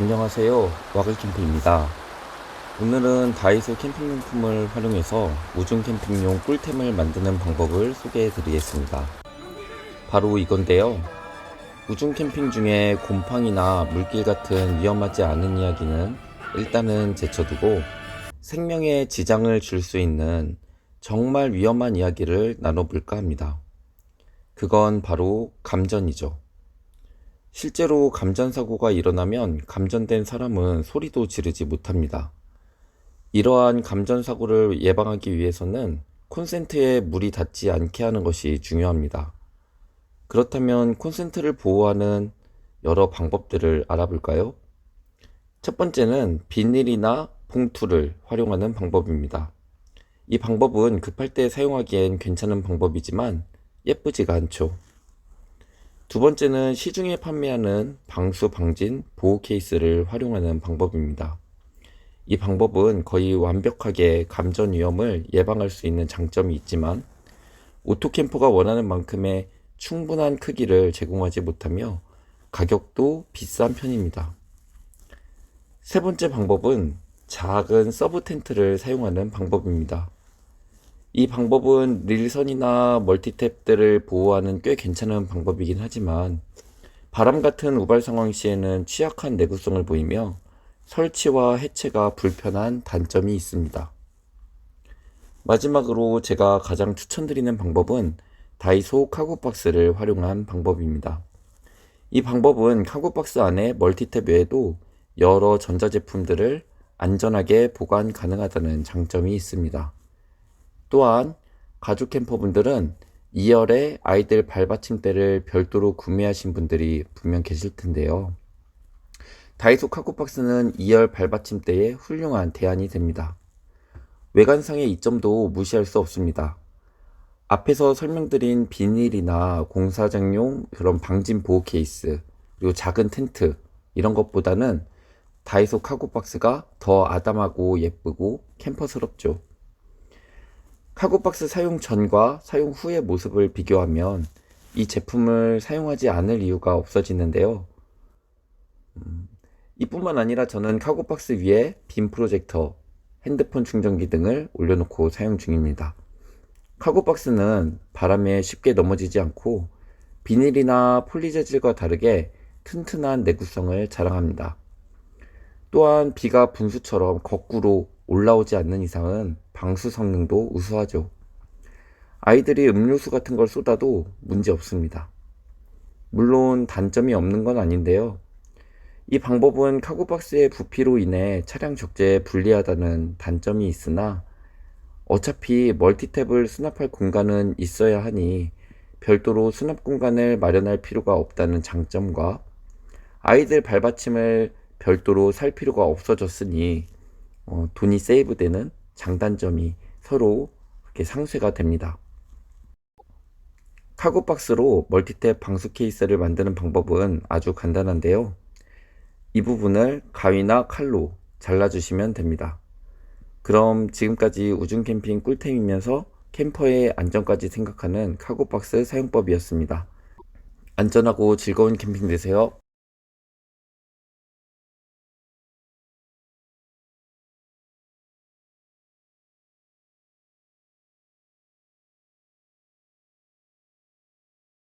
안녕하세요. 와글 캠핑입니다. 오늘은 다이소 캠핑 용품을 활용해서 우중 캠핑용 꿀템을 만드는 방법을 소개해 드리겠습니다. 바로 이건데요. 우중 캠핑 중에 곰팡이나 물길 같은 위험하지 않은 이야기는 일단은 제쳐두고 생명에 지장을 줄 수 있는 정말 위험한 이야기를 나눠볼까 합니다. 그건 바로 감전이죠. 실제로 감전 사고가 일어나면 감전된 사람은 소리도 지르지 못합니다. 이러한 감전 사고를 예방하기 위해서는 콘센트에 물이 닿지 않게 하는 것이 중요합니다. 그렇다면 콘센트를 보호하는 여러 방법들을 알아볼까요? 첫 번째는 비닐이나 봉투를 활용하는 방법입니다. 이 방법은 급할 때 사용하기엔 괜찮은 방법이지만 예쁘지가 않죠. 두 번째는 시중에 판매하는 방수 방진 보호 케이스를 활용하는 방법입니다. 이 방법은 거의 완벽하게 감전 위험을 예방할 수 있는 장점이 있지만 오토캠퍼가 원하는 만큼의 충분한 크기를 제공하지 못하며 가격도 비싼 편입니다. 세 번째 방법은 작은 서브 텐트를 사용하는 방법입니다. 이 방법은 릴선이나 멀티탭들을 보호하는 꽤 괜찮은 방법이긴 하지만 바람 같은 우발 상황 시에는 취약한 내구성을 보이며 설치와 해체가 불편한 단점이 있습니다. 마지막으로 제가 가장 추천드리는 방법은 다이소 카고박스를 활용한 방법입니다. 이 방법은 카고박스 안에 멀티탭 외에도 여러 전자제품들을 안전하게 보관 가능하다는 장점이 있습니다. 또한 가족 캠퍼분들은 2열에 아이들 발받침대를 별도로 구매하신 분들이 분명 계실 텐데요. 다이소 카고박스는 2열 발받침대에 훌륭한 대안이 됩니다. 외관상의 이점도 무시할 수 없습니다. 앞에서 설명드린 비닐이나 공사장용 그런 방진 보호 케이스, 그리고 작은 텐트, 이런 것보다는 다이소 카고박스가 더 아담하고 예쁘고 캠퍼스럽죠. 카고박스 사용 전과 사용 후의 모습을 비교하면 이 제품을 사용하지 않을 이유가 없어지는데요. 음, 이뿐만 아니라 저는 카고박스 위에 빔 프로젝터, 핸드폰 충전기 등을 올려놓고 사용 중입니다. 카고박스는 바람에 쉽게 넘어지지 않고 비닐이나 폴리 재질과 다르게 튼튼한 내구성을 자랑합니다. 또한 비가 분수처럼 거꾸로 올라오지 않는 이상은 방수 성능도 우수하죠. 아이들이 음료수 같은 걸 쏟아도 문제 없습니다. 물론 단점이 없는 건 아닌데요. 이 방법은 카고박스의 부피로 인해 차량 적재에 불리하다는 단점이 있으나 어차피 멀티탭을 수납할 공간은 있어야 하니 별도로 수납 공간을 마련할 필요가 없다는 장점과 아이들 발받침을 별도로 살 필요가 없어졌으니 어, 돈이 세이브되는 장단점이 서로 이렇게 상쇄가 됩니다. 카고박스로 멀티탭 방수 케이스를 만드는 방법은 아주 간단한데요. 이 부분을 가위나 칼로 잘라주시면 됩니다. 그럼 지금까지 우중 캠핑 꿀템이면서 캠퍼의 안전까지 생각하는 카고박스 사용법이었습니다. 안전하고 즐거운 캠핑 되세요.